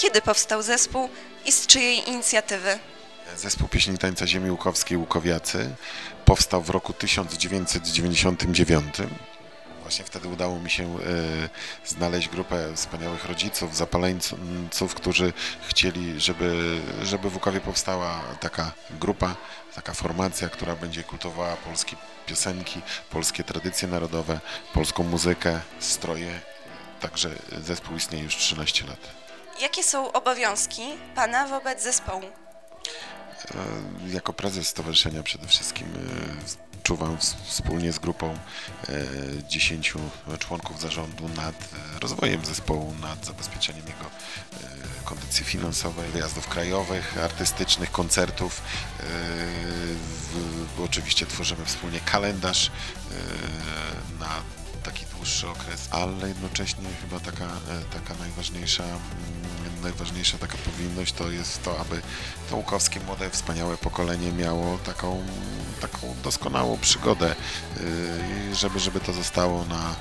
Kiedy powstał zespół i z czyjej inicjatywy? Zespół Pieśni Tańca Ziemi Łukowskiej Łukowiacy powstał w roku 1999. Właśnie wtedy udało mi się e, znaleźć grupę wspaniałych rodziców, zapaleńców, którzy chcieli, żeby, żeby w Łukowie powstała taka grupa, taka formacja, która będzie kultowała polskie piosenki, polskie tradycje narodowe, polską muzykę, stroje. Także zespół istnieje już 13 lat. Jakie są obowiązki Pana wobec zespołu? E, Jako prezes stowarzyszenia przede wszystkim e, czuwam wspólnie z grupą e, 10 członków zarządu nad e, rozwojem zespołu, nad zabezpieczeniem jego e, kondycji finansowej, wyjazdów krajowych, artystycznych, koncertów. E, Oczywiście tworzymy wspólnie kalendarz e, na taki dłuższy okres, ale jednocześnie chyba taka, e, taka najważniejsza, mm, najważniejsza taka powinność to jest to, aby to łukowskie młode, wspaniałe pokolenie miało taką, taką doskonałą przygodę, yy, żeby, żeby to zostało na,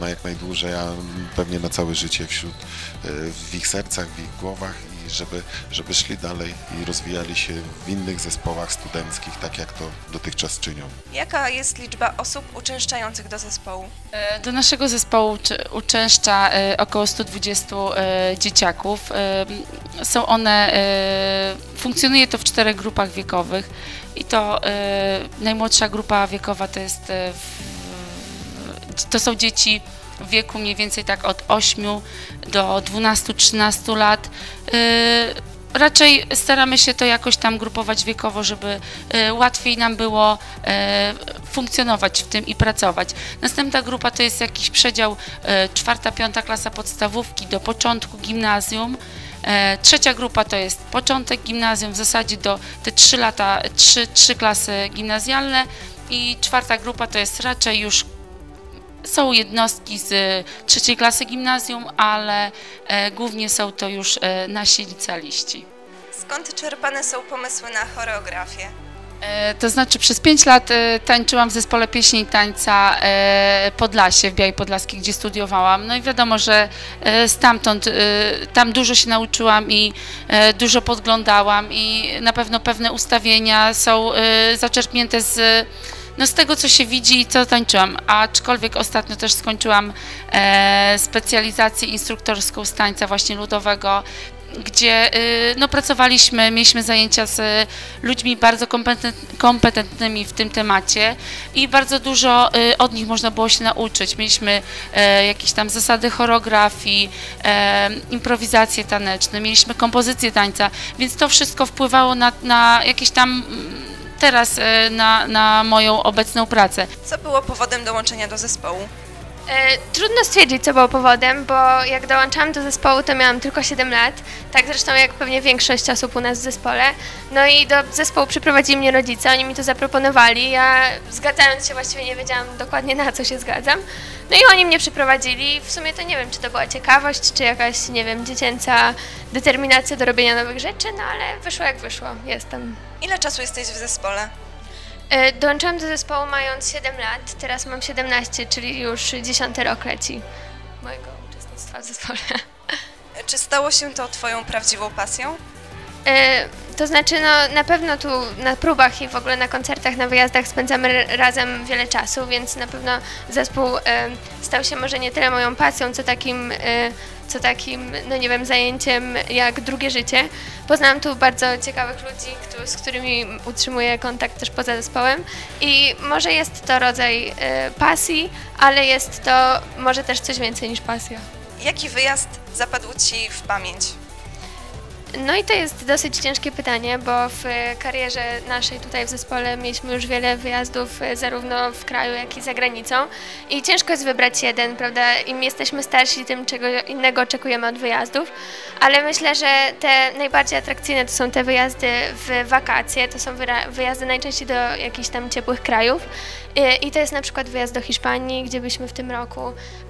na jak najdłużej, a pewnie na całe życie wśród, yy, w ich sercach, w ich głowach i żeby, żeby szli dalej i rozwijali się w innych zespołach studenckich, tak jak to dotychczas czynią. Jaka jest liczba osób uczęszczających do zespołu? E, Do naszego zespołu uczęszcza e, około 120 e, dzieciaków. Są one, funkcjonuje to w czterech grupach wiekowych i to najmłodsza grupa wiekowa to jest, to są dzieci w wieku mniej więcej tak od 8 do 12-13 lat. E, Raczej staramy się to jakoś tam grupować wiekowo, żeby e, łatwiej nam było e, funkcjonować w tym i pracować. Następna grupa to jest jakiś przedział czwarta, piąta klasa podstawówki do początku gimnazjum. Trzecia grupa to jest początek gimnazjum, w zasadzie do te trzy lata, trzy, trzy klasy gimnazjalne i czwarta grupa to jest raczej już są jednostki z trzeciej klasy gimnazjum, ale e, głównie są to już e, nasi licealiści. Skąd czerpane są pomysły na choreografię? E, To znaczy przez 5 lat e, tańczyłam w zespole pieśni i tańca e, Podlasie w Białej Podlaskiej, gdzie studiowałam. No i wiadomo, że stamtąd tam dużo się nauczyłam i dużo podglądałam i na pewno pewne ustawienia są zaczerpnięte z no z tego, co się widzi i co tańczyłam, aczkolwiek ostatnio też skończyłam specjalizację instruktorską z tańca właśnie ludowego, gdzie y, no, pracowaliśmy, mieliśmy zajęcia z ludźmi bardzo kompetent, kompetentnymi w tym temacie i bardzo dużo y, od nich można było się nauczyć. Mieliśmy e, jakieś tam zasady choreografii, e, improwizacje taneczne, mieliśmy kompozycję tańca, więc to wszystko wpływało na, na jakieś tam mm, teraz e, na, na moją obecną pracę. Co było powodem dołączenia do zespołu? E, Trudno stwierdzić, co było powodem, bo jak dołączałam do zespołu, to miałam tylko 7 lat, tak zresztą jak pewnie większość osób u nas w zespole. No i do zespołu przyprowadzili mnie rodzice, oni mi to zaproponowali, ja zgadzając się właściwie nie wiedziałam dokładnie na co się zgadzam. No i oni mnie przyprowadzili, w sumie to nie wiem, czy to była ciekawość, czy jakaś, nie wiem, dziecięca determinacja do robienia nowych rzeczy, no ale wyszło jak wyszło, jestem. Ile czasu jesteś w zespole? E, Dołączyłam do zespołu mając 7 lat, teraz mam 17, czyli już 10 rok leci mojego uczestnictwa w zespole. Czy stało się to Twoją prawdziwą pasją? To znaczy, no na pewno tu na próbach i w ogóle na koncertach, na wyjazdach spędzamy razem wiele czasu, więc na pewno zespół e, stał się może nie tyle moją pasją, co takim, e, co takim, no nie wiem, zajęciem jak drugie życie. Poznałam tu bardzo ciekawych ludzi, któ- z którymi utrzymuję kontakt też poza zespołem i może jest to rodzaj e, pasji, ale jest to może też coś więcej niż pasja. Jaki wyjazd zapadł Ci w pamięć? No i to jest dosyć ciężkie pytanie, bo w karierze naszej tutaj w zespole mieliśmy już wiele wyjazdów e, zarówno w kraju, jak i za granicą. I ciężko jest wybrać jeden, prawda? Im jesteśmy starsi, tym czego innego oczekujemy od wyjazdów, ale myślę, że te najbardziej atrakcyjne to są te wyjazdy w wakacje, to są wyjazdy najczęściej do jakichś tam ciepłych krajów i, i to jest na przykład wyjazd do Hiszpanii, gdzie byliśmy w tym roku,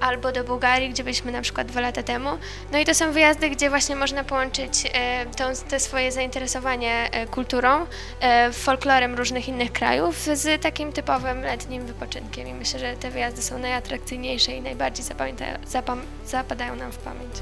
albo do Bułgarii, gdzie byliśmy na przykład dwa lata temu. No i to są wyjazdy, gdzie właśnie można połączyć e, tą, te swoje zainteresowanie e, kulturą, e, folklorem różnych innych krajów z takim typowym letnim wypoczynkiem i myślę, że te wyjazdy są najatrakcyjniejsze i najbardziej zapadają nam w pamięć.